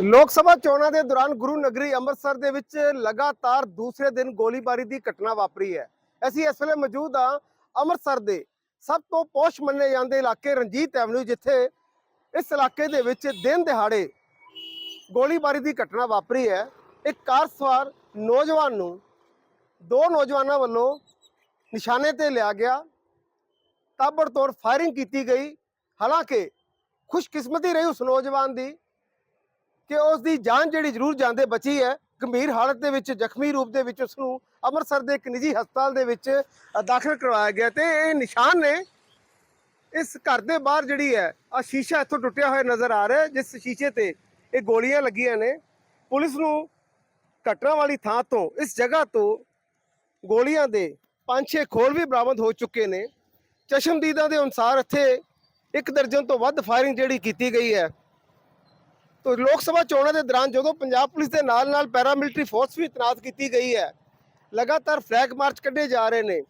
ਲੋਕ ਸਭਾ ਚੋਣਾਂ ਦੇ ਦੌਰਾਨ ਗੁਰੂ ਨਗਰੀ ਅੰਮ੍ਰਿਤਸਰ ਦੇ ਵਿੱਚ ਲਗਾਤਾਰ ਦੂਸਰੇ ਦਿਨ ਗੋਲੀਬਾਰੀ ਦੀ ਘਟਨਾ ਵਾਪਰੀ ਹੈ। ਅਸੀਂ ਇਸ ਵੇਲੇ ਮੌਜੂਦ ਹਾਂ ਅੰਮ੍ਰਿਤਸਰ ਦੇ ਸਭ ਤੋਂ ਪੋਸ਼ ਮੰਨੇ ਜਾਂਦੇ ਇਲਾਕੇ ਰਣਜੀਤ ਐਵਨਿਊ, ਜਿੱਥੇ ਇਸ ਇਲਾਕੇ ਦੇ ਵਿੱਚ ਦਿਨ ਦਿਹਾੜੇ ਗੋਲੀਬਾਰੀ ਦੀ ਘਟਨਾ ਵਾਪਰੀ ਹੈ। ਇੱਕ ਕਾਰ ਸਵਾਰ ਨੌਜਵਾਨ ਨੂੰ ਦੋ ਨੌਜਵਾਨਾਂ ਵੱਲੋਂ ਨਿਸ਼ਾਨੇ ਤੇ ਲਿਆ ਗਿਆ। ਤਾਬੜਤੋੜ ਫਾਇਰਿੰਗ ਕੀਤੀ ਗਈ। ਹਾਲਾਂਕਿ ਖੁਸ਼ਕਿਸਮਤੀ ਰਹੀ ਉਸ ਨੌਜਵਾਨ ਦੀ। ਕਿ ਉਸ ਦੀ ਜਾਨ ਜਿਹੜੀ ਜ਼ਰੂਰ ਜਾਂਦੇ ਬਚੀ ਹੈ, ਗੰਭੀਰ ਹਾਲਤ ਦੇ ਵਿੱਚ, ਜ਼ਖਮੀ ਰੂਪ ਦੇ ਵਿੱਚ ਉਸ ਨੂੰ ਅੰਮ੍ਰਿਤਸਰ ਦੇ ਇੱਕ ਨਿੱਜੀ ਹਸਪਤਾਲ ਦੇ ਵਿੱਚ ਦਾਖਲ ਕਰਵਾਇਆ ਗਿਆ ਤੇ ਇਹ ਨਿਸ਼ਾਨ ਨੇ ਇਸ ਘਰ ਦੇ ਬਾਹਰ ਜਿਹੜੀ ਹੈ, ਆ ਸ਼ੀਸ਼ਾ ਇੱਥੋਂ ਟੁੱਟਿਆ ਹੋਇਆ ਨਜ਼ਰ ਆ ਰਿਹਾ ਜਿਸ ਸ਼ੀਸ਼ੇ ਤੇ ਇਹ ਗੋਲੀਆਂ ਲੱਗੀਆਂ ਨੇ। ਪੁਲਿਸ ਨੂੰ ਘਟਨਾ ਵਾਲੀ ਥਾਂ ਤੋਂ, ਇਸ ਜਗ੍ਹਾ ਤੋਂ ਗੋਲੀਆਂ ਦੇ ਪੰਜ ਛੇ ਖੋਲ ਵੀ ਬਰਾਮਦ ਹੋ ਚੁੱਕੇ ਨੇ। ਚਸ਼ਮਦੀਦਾਂ ਦੇ ਅਨੁਸਾਰ ਇੱਥੇ ਇੱਕ ਦਰਜਨ ਤੋਂ ਵੱਧ ਫਾਇਰਿੰਗ ਜਿਹੜੀ ਕੀਤੀ ਗਈ ਹੈ। ਤੋ ਲੋਕ ਸਭਾ ਚੋਣਾਂ ਦੇ ਦੌਰਾਨ ਜਦੋਂ ਪੰਜਾਬ ਪੁਲਿਸ ਦੇ ਨਾਲ ਨਾਲ ਪੈਰਾਮਿਲਟਰੀ ਫੋਰਸ ਵੀ ਤੈਨਾਤ ਕੀਤੀ ਗਈ ਹੈ ਲਗਾਤਾਰ ਫਲੈਗ ਮਾਰਚ ਕੱਢੇ ਜਾ ਰਹੇ ਨੇ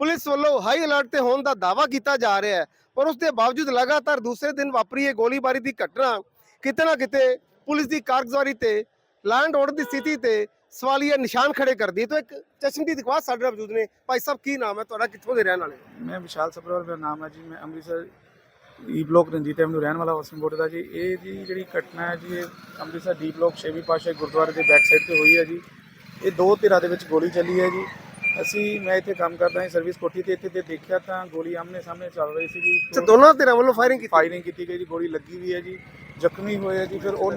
ਪੁਲਿਸ ਵੱਲੋਂ ਹਾਈ ਅਲਰਟ ਤੇ ਹੋਣ ਦਾ ਦਾਅਵਾ ਕੀਤਾ ਜਾ ਰਿਹਾ ਹੈ ਪਰ ਉਸ ਦੇ ਬਾਵਜੂਦ ਲਗਾਤਾਰ ਦੂਸਰੇ ਦਿਨ ਵਾਪਰੀ ਇਹ ਗੋਲੀਬਾਰੀ ਦੀ ਘਟਨਾ ਕਿਤੇ ਨਾ ਕਿਤੇ ਪੁਲਿਸ ਦੀ ਕਾਰਗੁਜ਼ਾਰੀ ਤੇ ਲੈਂਡ ਆਰਡਰ ਦੀ ਸਥਿਤੀ ਤੇ ਸਵਾਲੀਆ ਨਿਸ਼ਾਨ ਖੜੇ ਕਰਦੀ ਹੈ ਤਾਂ ਇੱਕ ਚਸ਼ਮਦੀਦ ਦਿਖਵਾ ਸਾਡੇ ਨਾਲ ਮੌਜੂਦ ਨੇ ਭਾਈ ਸਾਹਿਬ ਕੀ ਨਾਮ ਹੈ ਤੁਹਾਡਾ ਕਿੱਥੋਂ ਦੇ ਰਹਿਣ ਵਾਲੇ ਮੈਂ ਵਿਸ਼ਾਲ ਸਬਰਵਾਲ ਮੇਰਾ ਨਾਮ ਹੈ ਜੀ ਮੈਂ Amritsar E block Ranjit avenue ਰਹਿਣ ਵਾਲਾ ਵਾਸੀ ਬੋਰਡ ਦਾ ਜੀ। ਇਹ ਜੀ ਜਿਹੜੀ ਘਟਨਾ ਹੈ ਜੀ ਇਹ ਅੰਮ੍ਰਿਤਸਰ ਡੀ ਬਲੋਕ ਛੇਵੀਂ ਪਾਸ਼ਾ ਗੁਰਦੁਆਰੇ ਦੇ ਬੈਕ ਸਾਈਡ ਤੇ ਹੋਈ ਹੈ ਜੀ। ਇਹ ਦੋ ਧਿਰਾਂ ਦੇ ਵਿੱਚ ਗੋਲੀ ਚੱਲੀ ਹੈ ਜੀ। ਅਸੀਂ ਮੈਂ ਇੱਥੇ ਕੰਮ ਕਰਦਾ ਹਾਂ ਸਰਵਿਸ ਕੋਠੀ ਤੇ ਇੱਥੇ ਤੇ ਦੇਖਿਆ ਤਾਂ ਗੋਲੀ ਆਮਨੇ ਸਾਹਮਣੇ ਚੱਲ ਰਹੀ ਸੀ ਅੱਛਾ ਦੋਨਾਂ ਧਿਰਾਂ ਵੱਲੋਂ ਫਾਇਰਿੰਗ ਕੀਤੀ? ਫਾਇਰਿੰਗ ਕੀਤੀ ਗਈ ਜੀ ਗੋਲੀ ਲੱਗੀ ਵੀ ਹੈ ਜੀ ਜ਼ਖਮੀ ਹੋਏ ਹੈ ਜੀ। ਫਿਰ ਉਹ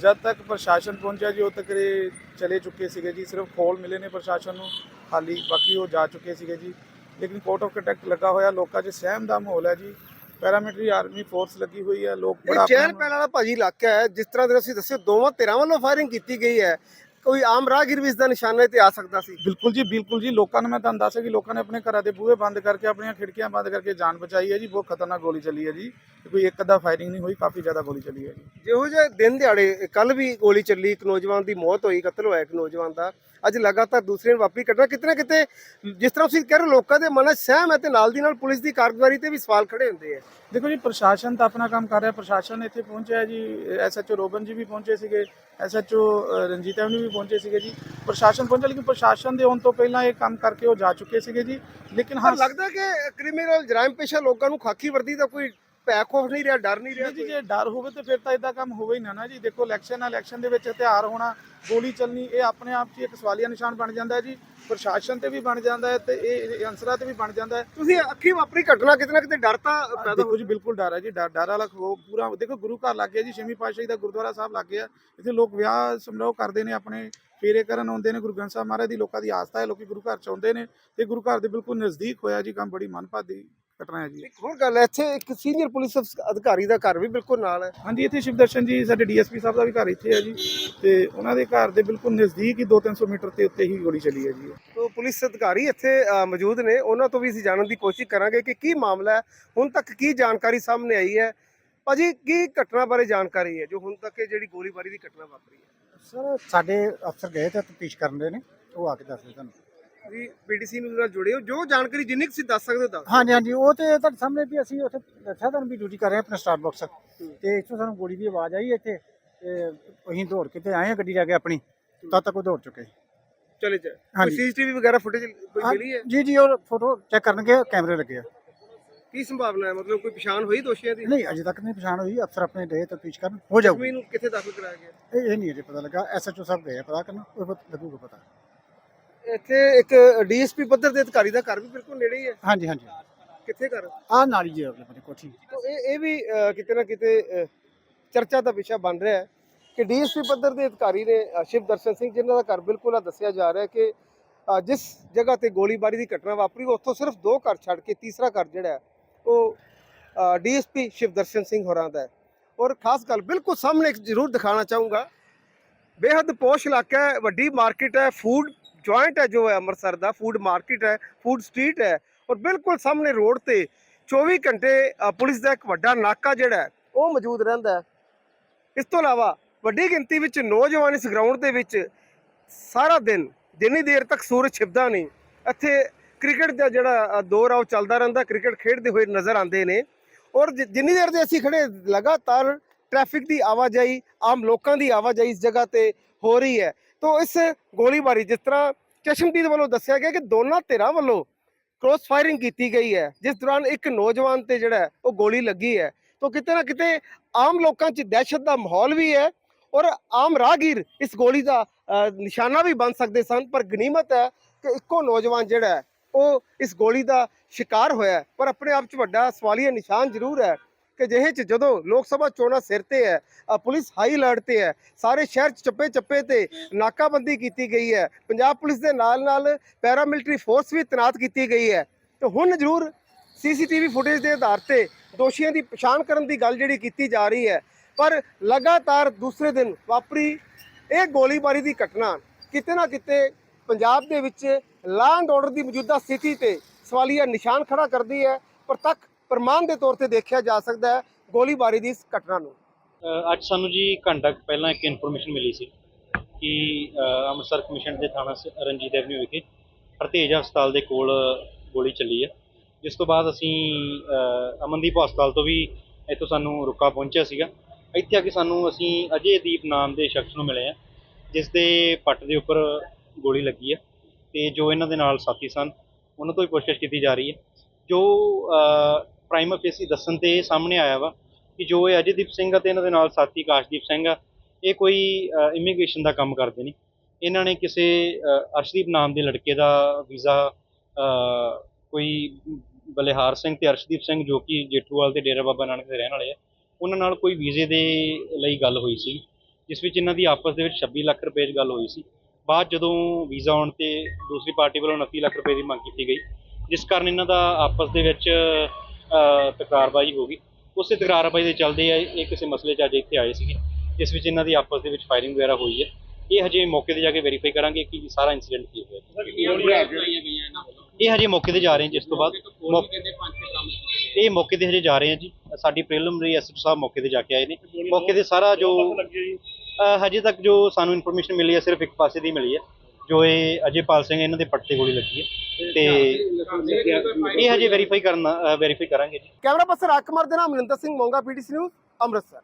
ਜਦ ਤੱਕ ਪ੍ਰਸ਼ਾਸਨ ਪਹੁੰਚਿਆ ਜੀ ਉਹ ਤੱਕ ਇਹ ਚਲੇ ਚੁੱਕੇ ਸੀਗੇ ਜੀ। ਸਿਰਫ ਖੋਲ ਮਿਲੇ ਨੇ ਪ੍ਰਸ਼ਾਸਨ ਨੂੰ ਖਾਲੀ ਬਾਕੀ ਉਹ ਜਾ ਚੁੱਕੇ ਸੀਗੇ ਜੀ। ਲੇਕਿਨ ਕੋਰਟ ਆਫ ਕੰਡਕਟ ਲੱਗਾ ਹੋਇਆ ਲੋਕਾਂ 'ਚ ਸਹਿਮ ਦਾ ਮਾਹੌਲ ਹੈ ਜੀ। ਪੈਰਾਮਿਲਟਰੀ ਆਰਮੀ ਫੋਰਸ ਲੱਗੀ ਹੋਈ ਹੈ ਲੋਕ ਇਹ ਬੜਾ ਚਹਿਲ ਆਪਣਾ- ਪਹਿਲ ਵਾਲਾ ਭਾਜੀ ਇਲਾਕਾ ਹੈ ਜਿਸ ਤਰ੍ਹਾਂ ਦੇ ਤੁਸੀਂ ਦੱਸਿਓ ਦੋਵਾਂ ਧਿਰਾਂ ਵੱਲੋਂ ਫਾਇਰਿੰਗ ਕੀਤੀ ਗਈ ਹੈ। ਕੋਈ ਆਮ ਰਾਹਗੀਰ ਵੀ ਇਸ ਦਾ ਨਿਸ਼ਾਨੇ ਤੇ ਆ ਸਕਦਾ ਸੀ? ਬਿਲਕੁਲ ਜੀ ਬਿਲਕੁਲ ਜੀ। ਲੋਕਾਂ ਨੂੰ ਮੈਂ ਤੁਹਾਨੂੰ ਦੱਸਿਆ ਕਿ ਲੋਕਾਂ ਨੇ ਆਪਣੇ ਘਰਾਂ ਦੇ ਬੂਹੇ ਬੰਦ ਕਰਕੇ ਆਪਣੀਆਂ ਖਿੜਕੀਆਂ ਬੰਦ ਕਰਕੇ ਜਾਨ ਬਚਾਈ ਹੈ ਜੀ। ਬਹੁਤ ਖਤਰਨਾਕ ਗੋਲੀ ਚੱਲੀ ਹੈ ਜੀ। ਕੋਈ ਇੱਕ ਅੱਧਾ ਫਾਇਰਿੰਗ ਨਹੀਂ ਹੋਈ ਕਾਫੀ ਜ਼ਿਆਦਾ ਗੋਲੀ ਚੱਲੀ ਹੈ ਜੀ। ਜਿਹੋ ਜਿਹੇ ਦਿਨ ਦਿਹਾੜੇ ਕੱਲ ਵੀ ਗੋਲੀ ਚੱਲੀ ਇੱਕ ਨੌਜਵਾਨ ਦੀ ਮੌਤ ਹੋਈ ਕਤਲ ਹੋਇਆ ਇੱਕ ਨੌਜਵਾਨ ਦਾ। ਅੱਜ ਲਗਾਤਾਰ ਦੂਸਰੇ ਦਿਨ ਵਾਪਰੀ ਘਟਨਾ ਕਿਤੇ ਨਾ ਕਿਤੇ ਜਿਸ ਤਰ੍ਹਾਂ ਤੁਸੀਂ ਕਹਿ ਰਹੇ ਲੋਕਾਂ ਦੇ ਮਨਾਂ 'ਚ ਸਹਿਮ ਹੈ ਤੇ ਨਾਲ ਦੀ ਨਾਲ ਪੁਲਿਸ ਦੀ ਕਾਰਗੁਜ਼ਾਰੀ ਤੇ ਵੀ ਸਵਾਲ ਖੜੇ ਹੁੰਦੇ ਆ। ਦੇਖੋ ਜੀ ਪ੍ਰਸ਼ਾਸਨ ਤਾਂ ਆਪਣਾ ਕੰਮ ਕਰ ਰਿਹਾ ਪ੍ਰਸ਼ਾਸਨ ਇੱਥੇ ਪਹੁੰਚਿਆ ਜੀ ਐਸਐਚਓ ਰੋਬਨ ਜੀ ਵੀ ਪਹੁੰਚੇ ਸੀਗੇ ਐਸਐਚਓ ਰਣਜੀਤ ਐਵਨੀ ਵੀ ਪਹੁੰਚੇ ਸੀਗੇ ਜੀ। ਪ੍ਰਸ਼ਾਸਨ ਪਹੁੰਚਿਆ ਲੇਕਿਨ ਪ੍ਰਸ਼ਾਸਨ ਦੇ ਆਉਣ ਤੋਂ ਪਹਿਲਾਂ ਇਹ ਕੰਮ ਕਰਕੇ ਉਹ ਜਾ ਚੁੱਕੇ ਸੀਗੇ ਜੀ। ਲੇਕਿਨ ਹਾਂ ਲੱਗਦਾ ਕਿ ਕ੍ਰਿਮੀਨਲ ਜਰਾਇਮ ਪੇਸ਼ਾ ਲੋਕਾਂ ਨੂੰ ਖਾਕੀ ਵਰਦੀ ਦਾ ਕੋਈ ਭੈ ਖੋਫ ਨਹੀਂ ਰਿਹਾ ਡਰ ਨਹੀਂ ਰਿਹਾ ਜੀ ਜੇ ਡਰ ਹੋਵੇ ਤੇ ਫਿਰ ਤਾਂ ਇਦਾਂ ਕੰਮ ਹੋਵੇ ਹੀ ਨਾ ਨਾ ਜੀ। ਦੇਖੋ ਇਲੈਕਸ਼ਨ ਇਲੈਕਸ਼ਨ ਦੇ ਵਿੱਚ ਹਥਿਆਰ ਹੋਣਾ ਗੋਲੀ ਚੱਲਣੀ ਇਹ ਆਪਣੇ ਆਪ 'ਚ ਹੀ ਇੱਕ ਸਵਾਲੀਆ ਨਿਸ਼ਾਨ ਬਣ ਜਾਂਦਾ ਹੈ ਜੀ। ਪ੍ਰਸ਼ਾਸਨ ਤੇ ਵੀ ਬਣ ਜਾਂਦਾ ਹੈ ਤੇ ਇਹ ਅੰਸਰਾਂ ਤੇ ਵੀ ਬਣ ਜਾਂਦਾ ਹੈ। ਤੁਸੀਂ ਅੱਖੀ ਵਾਪਰੀ ਘਟਨਾ ਕਿਤੇ ਨਾ ਕਿਤੇ ਡਰ ਤਾਂ ਪੈਦਾ ਦੇਖੋ ਜੀ ਬਿਲਕੁਲ ਡਰ ਹੈ ਜੀ ਡਰ ਡਰ ਵਾਲਾ ਪੂਰਾ ਦੇਖੋ ਗੁਰੂ ਘਰ ਲੱਗ ਗਿਆ ਜੀ ਛੇਵੀਂ ਪਾਤਸ਼ਾਹੀ ਦਾ ਗੁਰਦੁਆਰਾ ਸਾਹਿਬ ਲੱਗ ਗਿਆ। ਇੱਥੇ ਲੋਕ ਵਿਆਹ ਸਮਾਰੋਹ ਕਰਦੇ ਨੇ ਆਪਣੇ ਫੇਰੇ ਕਰਨ ਆਉਂਦੇ ਨੇ ਗੁਰੂ ਗ੍ਰੰਥ ਸਾਹਿਬ ਮਹਾਰਾਜ ਦੀ ਲੋਕਾਂ ਦੀ ਆਸਥਾ ਹੈ ਲੋਕੀ ਗੁਰੂ ਘਰ ਚ ਆਉਂਦੇ ਨੇ ਤੇ ਗੁਰੂ ਘਰ ਦੇ ਬਿਲਕੁਲ ਨਜ਼ਦੀਕ ਹੋਇਆ ਜੀ ਕੰਮ ਬੜੀ ਮਨਭਾਦੀ ਘਟਨਾ ਹੈ ਜੀ। ਇੱਕ ਹੋਰ ਗੱਲ ਹੈ ਇੱਥੇ ਇੱਕ ਸੀਨੀਅਰ ਪੁਲਿਸ ਅਫਸ- ਅਧਿਕਾਰੀ ਦਾ ਘਰ ਵੀ ਬਿਲਕੁਲ ਨਾਲ ਹੈ। ਹਾਂਜੀ ਇੱਥੇ ਸ਼ਿਵ ਦਰਸ਼ਨ ਜੀ ਸਾਡੇ ਡੀਐਸਪੀ ਸਾਹਿਬ ਦਾ ਵੀ ਘਰ ਇੱਥੇ ਹੈ ਜੀ। ਤੇ ਉਹਨਾਂ ਦੇ ਘਰ ਦੇ ਬਿਲਕੁਲ ਨਜ਼ਦੀਕ ਹੀ 2-300 ਮੀਟਰ ਤੇ ਉੱਤੇ ਹੀ ਗੋਲੀ ਚੱਲੀ ਹੈ ਜੀ। ਤੋ ਪੁਲਿਸ ਅਧਿਕਾਰੀ ਇੱਥੇ ਅ, ਮੌਜੂਦ ਨੇ। ਉਹਨਾਂ ਤੋਂ ਵੀ ਅਸੀਂ ਜਾਣਨ ਦੀ ਕੋਸ਼ਿਸ਼ ਕਰਾਂਗੇ ਕਿ ਕੀ ਮਾਮਲਾ ਹੈ। ਹੁਣ ਤੱਕ ਕੀ ਜਾਣਕਾਰੀ ਸਾਹਮਣੇ ਆਈ ਹੈ? ਭਾਜੀ ਕੀ ਘਟਨਾ ਬਾਰੇ ਜਾਣਕਾਰੀ ਹੈ ਜੋ ਹੁਣ ਤੱਕ ਇਹ ਜਿਹੜੀ ਗੋਲੀਬਾਰੀ ਦੀ ਘਟਨਾ ਵਾਪਰੀ ਹੈ? ਸਰ ਸਾਡੇ ਅਫਸਰ ਗਏ ਤੇ ਤਫਤੀਸ਼ ਕਰਨ ਦੇ ਨੇ। ਉਹ ਆ ਕੇ ਦੱਸਦੇ ਤੁਹਾਨੂੰ। ਤੁਸੀਂ ਪੀਡੀਸੀ ਨੂੰ ਨਾਲ ਜੁੜੇ ਹੋ ਜੋ ਜਾਣਕਾਰੀ ਜਿੰਨੀ ਤੁਸੀਂ ਦੱਸ ਸਕਦੇ ਹੋ ਦੱਸ ਹਾਂਜੀ ਹਾਂਜੀ ਉਹ ਤੇ ਤੁਹਾਡੇ ਸਾਹਮਣੇ ਵੀ ਅਸੀਂ ਉੱਥੇ ਦੱਸਿਆ ਤੁਹਾਨੂੰ ਵੀ ਡਿਊਟੀ ਕਰ ਰਹੇ ਆਪਣਾ ਸਟਾਰ ਬਾਕਸ ਤੇ ਇੱਥੋਂ ਸਾਨੂੰ ਗੋਲੀ ਦੀ ਆਵਾਜ਼ ਆਈ ਇੱਥੇ ਤੇ ਅਸੀਂ ਦੌੜ ਕੇ ਤੇ ਆਏ ਗੱਡੀ ਲੈ ਕੇ ਆਪਣੀ ਤਦ ਤੱਕ ਉਹ ਦੌੜ ਚੁੱਕੇ ਚਲੇ ਜਾ ਕੋਈ। ਸੀਸੀਟੀਵੀ ਵਗੈਰਾ ਫੁਟੇਜ ਕੋਈ ਮਿਲੀ ਹੈ? ਜੀ ਜੀ ਉਹ ਫੋਟੋ ਚੈੱਕ ਕਰਨਗੇ ਕੈਮਰੇ ਲੱਗੇ ਆ। ਕੀ ਸੰਭਾਵਨਾ ਹੈ? ਮਤਲਬ ਕੋਈ ਪਛਾਣ ਹੋਈ ਦੋਸ਼ੀਆਂ ਦੀ? ਨਹੀਂ ਅਜੇ ਤੱਕ ਨਹੀਂ ਪਛਾਣ ਹੋਈ ਅਫਸਰ ਆਪਣੇ ਗਏ ਤਫਤੀਸ਼ ਕਰਨ ਹੋ ਜਾਊਗੀ। ਜ਼ਖਮੀ ਨੂੰ ਕਿੱਥੇ ਦਾਖਲ ਕਰਾਇਆ ਗਿਆ? ਇਹ ਇਹ ਨਹੀਂ ਅਜੇ ਪਤਾ ਲੱਗਾ ਐਸਐਚਓ ਸਾਹਿਬ ਗਏ ਪਤਾ ਕਰਨ ਉਹ ਲੱਗੂਗਾ ਪਤਾ। ਇੱਥੇ ਇੱਕ ਡੀਐਸਪੀ ਪੱਧਰ ਦੇ ਅਧਿਕਾਰੀ ਦਾ ਘਰ ਵੀ ਬਿਲਕੁਲ ਨੇੜੇ ਹੀ ਹੈ। ਹਾਂਜੀ ਹਾਂਜੀ। ਕਿੱਥੇ ਘਰ? ਆਹ ਨਾਲੀ ਜੀ ਆਪਣੇ ਬੰਦੇ ਕੋਠੀ। ਤੋ ਇਹ ਇਹ ਵੀ ਅ, ਕਿਤੇ ਨਾ ਕਿਤੇ ਅ, ਚਰਚਾ ਦਾ ਵਿਸ਼ਾ ਬਣ ਰਿਹਾ ਹੈ ਕਿ ਡੀਐਸਪੀ ਪੱਧਰ ਦੇ ਅਧਿਕਾਰੀ ਨੇ ਅ, ਸ਼ਿਵ ਦਰਸ਼ਨ ਸਿੰਘ ਜਿਨ੍ਹਾਂ ਦਾ ਘਰ ਬਿਲਕੁਲ ਆ ਦੱਸਿਆ ਜਾ ਰਿਹਾ ਹੈ ਕਿ ਅ, ਜਿਸ ਜਗ੍ਹਾ ਤੇ ਗੋਲੀਬਾਰੀ ਦੀ ਘਟਨਾ ਵਾਪਰੀ ਉੱਥੋਂ ਸਿਰਫ ਦੋ ਘਰ ਛੱਡ ਕੇ ਤੀਸਰਾ ਘਰ ਜਿਹੜਾ ਹੈ ਉਹ ਡੀਐਸਪੀ ਸ਼ਿਵ ਦਰਸ਼ਨ ਸਿੰਘ ਹੋਰਾਂ ਦਾ ਹੈ। ਔਰ ਖਾਸ ਗੱਲ ਬਿਲਕੁਲ ਸਾਹਮਣੇ ਇੱਕ ਜ਼ਰੂਰ ਦਿਖਾਣਾ ਚਾਹੂੰਗਾ। ਬੇਹੱਦ ਪੋਸ਼ ਇਲਾਕਾ ਹੈ ਵੱਡੀ ਮਾਰਕੀਟ ਹੈ ਫੂਡ ਜੁਆਇੰਟ ਹੈ ਜੋ ਹੈ ਅੰਮ੍ਰਿਤਸਰ ਦਾ ਫੂਡ ਮਾਰਕੀਟ ਹੈ ਫੂਡ ਸਟਰੀਟ ਹੈ ਔਰ ਬਿਲਕੁਲ ਸਾਹਮਣੇ ਰੋਡ ਤੇ 24 ਘੰਟੇ ਪੁਲਿਸ ਦਾ ਇੱਕ ਵੱਡਾ ਨਾਕਾ ਜਿਹੜਾ ਉਹ ਮੌਜੂਦ ਰਹਿੰਦਾ ਇਸ ਤੋਂ ਇਲਾਵਾ ਵੱਡੀ ਗਿਣਤੀ ਵਿੱਚ ਨੌਜਵਾਨ ਇਸ ਗਰਾਊਂਡ ਦੇ ਵਿੱਚ ਸਾਰਾ ਦਿਨ ਜਿੰਨੀ ਦੇਰ ਤੱਕ ਸੂਰਜ ਛਿਪਦਾ ਨਹੀਂ। ਇੱਥੇ ਕ੍ਰਿਕਟ ਦਾ ਜਿਹੜਾ ਦੌਰ ਆ, ਉਹ ਚੱਲਦਾ ਰਹਿੰਦਾ, ਕ੍ਰਿਕਟ ਖੇਡਦੇ ਹੋਏ ਨਜ਼ਰ ਆਉਂਦੇ ਨੇ। ਔਰ ਜਿ- ਜਿੰਨੀ ਦੇਰ ਦੇ ਅਸੀਂ ਖੜੇ, ਲਗਾਤਾਰ ਟ੍ਰੈਫਿਕ ਦੀ ਆਵਾਜਾਈ, ਆਮ ਲੋਕਾਂ ਦੀ ਆਵਾਜਾਈ ਇਸ ਜਗ੍ਹਾ ਤੇ ਹੋ ਰਹੀ ਹੈ। ਤੋਂ ਇਸ ਗੋਲੀਬਾਰੀ ਜਿਸ ਤਰ੍ਹਾਂ ਚਸ਼ਮਦੀਦ ਵੱਲੋਂ ਦੱਸਿਆ ਗਿਆ ਕਿ ਦੋਨਾਂ ਧਿਰਾਂ ਵੱਲੋਂ ਕ੍ਰੋਸ ਫਾਇਰਿੰਗ ਕੀਤੀ ਗਈ ਹੈ, ਜਿਸ ਦੌਰਾਨ ਇੱਕ ਨੌਜਵਾਨ ਤੇ ਜਿਹੜਾ ਉਹ ਗੋਲੀ ਲੱਗੀ ਹੈ। ਤੋਂ ਕਿਤੇ ਨਾ ਕਿਤੇ ਆਮ ਲੋਕਾਂ 'ਚ ਦਹਿਸ਼ਤ ਦਾ ਮਾਹੌਲ ਵੀ ਹੈ ਔਰ ਆਮ ਰਾਹਗੀਰ ਇਸ ਗੋਲੀ ਦਾ ਨਿਸ਼ਾਨਾ ਵੀ ਬਣ ਸਕਦੇ ਸਨ, ਪਰ ਗਨੀਮਤ ਹੈ ਕਿ ਇੱਕੋ ਨੌਜਵਾਨ ਜਿਹੜਾ ਹੈ, ਉਹ ਇਸ ਗੋਲੀ ਦਾ ਸ਼ਿਕਾਰ ਹੋਇਆ ਪਰ ਆਪਣੇ ਆਪ 'ਚ ਵੱਡਾ ਸਵਾਲੀਆ ਨਿਸ਼ਾਨ ਜ਼ਰੂਰ ਹੈ ਕਿ ਜਿਹੇ 'ਚ ਜਦੋਂ ਲੋਕ ਸਭਾ ਚੋਣਾਂ ਸਿਰ ਤੇ ਹੈ ਪੁਲਿਸ ਹਾਈ ਅਲਰਟ ਤੇ ਹੈ, ਸਾਰੇ ਸ਼ਹਿਰ 'ਚ ਚੱਪੇ ਚੱਪੇ ਤੇ ਨਾਕਾਬੰਦੀ ਕੀਤੀ ਗਈ ਹੈ, ਪੰਜਾਬ ਪੁਲਿਸ ਦੇ ਨਾਲ ਨਾਲ ਪੈਰਾਮਿਲਟਰੀ ਫੋਰਸ ਵੀ ਤੈਨਾਤ ਕੀਤੀ ਗਈ ਹੈ, ਤੇ ਹੁਣ ਜ਼ਰੂਰ ਸੀਸੀਟੀਵੀ ਫੁਟੇਜ ਦੇ ਆਧਾਰ ਤੇ ਦੋਸ਼ੀਆਂ ਦੀ ਪਛਾਣ ਕਰਨ ਦੀ ਗੱਲ ਜਿਹੜੀ ਕੀਤੀ ਜਾ ਰਹੀ ਹੈ, ਪਰ ਲਗਾਤਾਰ ਦੂਸਰੇ ਦਿਨ ਵਾਪਰੀ ਇਹ ਗੋਲੀਬਾਰੀ ਦੀ ਘਟਨਾ ਕਿਤੇ ਨਾ ਕਿਤੇ ਪੰਜਾਬ ਦੇ ਵਿੱਚ ਲਾਅ ਐਂਡ ਆਰਡਰ ਦੀ ਮੌਜੂਦਾ ਸਥਿਤੀ ਤੇ ਸਵਾਲੀਆ ਨਿਸ਼ਾਨ ਖੜਾ ਕਰਦੀ ਹੈ ਪਰ ਤੱਕ ਪ੍ਰਮਾਣ ਦੇ ਤੌਰ ਤੇ ਦੇਖਿਆ ਜਾ ਸਕਦਾ ਹੈ ਗੋਲੀਬਾਰੀ ਦੀ ਇਸ ਘਟਨਾ ਨੂੰ। ਅੱਜ ਸਾਨੂੰ ਜੀ ਘੰਟਾ ਪਹਿਲਾਂ ਇੱਕ ਇਨਫੋਰਮੇਸ਼ਨ ਮਿਲੀ ਸੀ ਕਿ ਅੰਮ੍ਰਿਤਸਰ ਕਮਿਸ਼ਨ ਦੇ ਥਾਣਾ ਸ- ਰਣਜੀਤ ਐਵਨਿਊ ਵਿਖੇ ਹਰਤੇਜ ਹਸਪਤਾਲ ਦੇ ਕੋਲ ਗੋਲੀ ਚੱਲੀ ਹੈ। ਜਿਸ ਤੋਂ ਬਾਅਦ ਅਸੀਂ ਅਮਨਦੀਪ ਹਸਪਤਾਲ ਤੋਂ ਵੀ ਇੱਥੋਂ ਸਾਨੂੰ ਰੁਕਾ ਪਹੁੰਚਿਆ ਸੀਗਾ। ਇੱਥੇ ਆ ਕੇ ਸਾਨੂੰ ਅਸੀਂ ਅਜੇ ਦੀਪ ਨਾਮ ਦੇ ਸ਼ਖਸ ਨੂੰ ਮਿਲੇ ਆ ਜਿਸ ਦੇ ਪੱਟ ਦੇ ਉੱਪਰ ਗੋਲੀ ਲੱਗੀ ਹੈ ਤੇ ਜੋ ਇਹਨਾਂ ਦੇ ਨਾਲ ਸਾਥੀ ਸਨ, ਉਹਨਾਂ ਤੋਂ ਵੀ ਪੁੱਛਗਿੱਛ ਕੀਤੀ ਜਾ ਰਹੀ ਹੈ। ਜੋ ਪ੍ਰਾਈਮ ਫੇਸੀ ਦੱਸਣ ਤੇ ਸਾਹਮਣੇ ਆਇਆ ਵਾ ਕਿ ਜੋ ਇਹ ਅਜੇਦੀਪ ਸਿੰਘ ਅਤੇ ਇਹਨਾਂ ਦੇ ਨਾਲ ਸਾਥੀ ਕਾਸ਼ਦੀਪ ਸਿੰਘ ਆ, ਇਹ ਕੋਈ ਇਮੀਗ੍ਰੇਸ਼ਨ ਦਾ ਕੰਮ ਕਰਦੇ ਨੇ। ਇਹਨਾਂ ਨੇ ਕਿਸੇ ਅਰਸ਼ਦੀਪ ਨਾਮ ਦੇ ਲੜਕੇ ਦਾ ਵੀਜ਼ਾ ਕੋਈ ਬਲਿਹਾਰ ਸਿੰਘ ਤੇ ਅਰਸ਼ਦੀਪ ਸਿੰਘ ਜੋ ਕਿ ਜੇਠੂਵਾਲ ਤੇ ਡੇਰਾ ਬਾਬਾ ਨਾਨਕ ਦੇ ਰਹਿਣ ਵਾਲੇ ਆ, ਉਹਨਾਂ ਨਾਲ ਕੋਈ ਵੀਜ਼ੇ ਦੇ ਲਈ ਗੱਲ ਹੋਈ ਸੀ, ਜਿਸ ਵਿੱਚ ਇਹਨਾਂ ਦੀ ਆਪਸ ਦੇ ਵਿੱਚ 26 ਲੱਖ ਰੁਪਏ 'ਚ ਗੱਲ ਹੋਈ ਸੀ। ਬਾਅਦ ਜਦੋਂ ਵੀਜ਼ਾ ਆਉਣ ਤੇ ਦੂਸਰੀ ਪਾਰਟੀ ਵੱਲੋਂ 29 ਲੱਖ ਰੁਪਏ ਦੀ ਮੰਗ ਕੀਤੀ ਗਈ, ਜਿਸ ਕਾਰਨ ਇਹਨਾਂ ਦਾ ਆਪਸ ਦੇ ਵਿੱਚ ਤਕਰਾਰਬਾਜ਼ੀ ਹੋ ਗਈ। ਉਸੇ ਤਕਰਾਰਬਾਜ਼ੀ ਦੇ ਚੱਲਦੇ ਆ ਇਹ ਕਿਸੇ ਮਸਲੇ 'ਚ ਅੱਜ ਇੱਥੇ ਆਏ ਸੀਗੇ। ਇਸ ਵਿੱਚ ਇਹਨਾਂ ਦੀ ਆਪਸ ਦੇ ਵਿੱਚ ਫਾਇਰਿੰਗ ਵਗੈਰਾ ਹੋਈ ਹੈ। ਇਹ ਹਜੇ ਮੌਕੇ ਤੇ ਜਾ ਕੇ ਵੈਰੀਫਾਈ ਕਰਾਂਗੇ ਕਿ ਸਾਰਾ ਇਨਸੀਡੈਂਟ ਕੀ ਹੋਇਆ। ਇਹ ਹਜੇ ਮੌਕੇ ਤੇ ਜਾ ਰਹੇ ਹਾਂ ਜਿਸ ਤੋਂ ਬਾਅਦ। ਇਹ ਮੌਕੇ ਤੇ ਹਜੇ ਜਾ ਰਹੇ ਹਾਂ ਜੀ। ਸਾਡੀ ਪ੍ਰੀਲਿਮਿਨਰੀ ਐਸਐਚਓ ਸਾਹਿਬ ਮੌਕੇ ਤੇ ਜਾ ਕੇ ਆਏ ਨੇ। ਮੌਕੇ ਤੇ ਸਾਰਾ ਜੋ ਹਜੇ ਤੱਕ ਜੋ ਸਾਨੂੰ ਇਨਫੋਰਮੇਸ਼ਨ ਮਿਲੀ ਹੈ, ਸਿਰਫ ਇੱਕ ਪਾਸੇ ਦੀ ਮਿਲੀ ਹੈ। ਜੋ ਇਹ ਅਜੇਪਾਲ ਸਿੰਘ ਇਹਨਾਂ ਦੇ ਪੱਟੇ ਗੋਲੀ ਲੱਗੀ ਹੈ ਤੇ ਇਹ ਹਜੇ ਵੈਰੀਫਾਈ ਕਰਨਾ ਵੈਰੀਫਾਈ ਕਰਾਂਗੇ ਜੀ। ਕੈਮਰਾ ਪਰਸਨ ਰਾਜ ਕੁਮਾਰ ਦੇ ਨਾਮ ਮਨਿੰਦਰ ਸਿੰਘ ਮੋਂਗਾ ਪੀਟੀਸੀ ਨਿਊਜ਼ ਅੰਮ੍ਰਿਤਸਰ।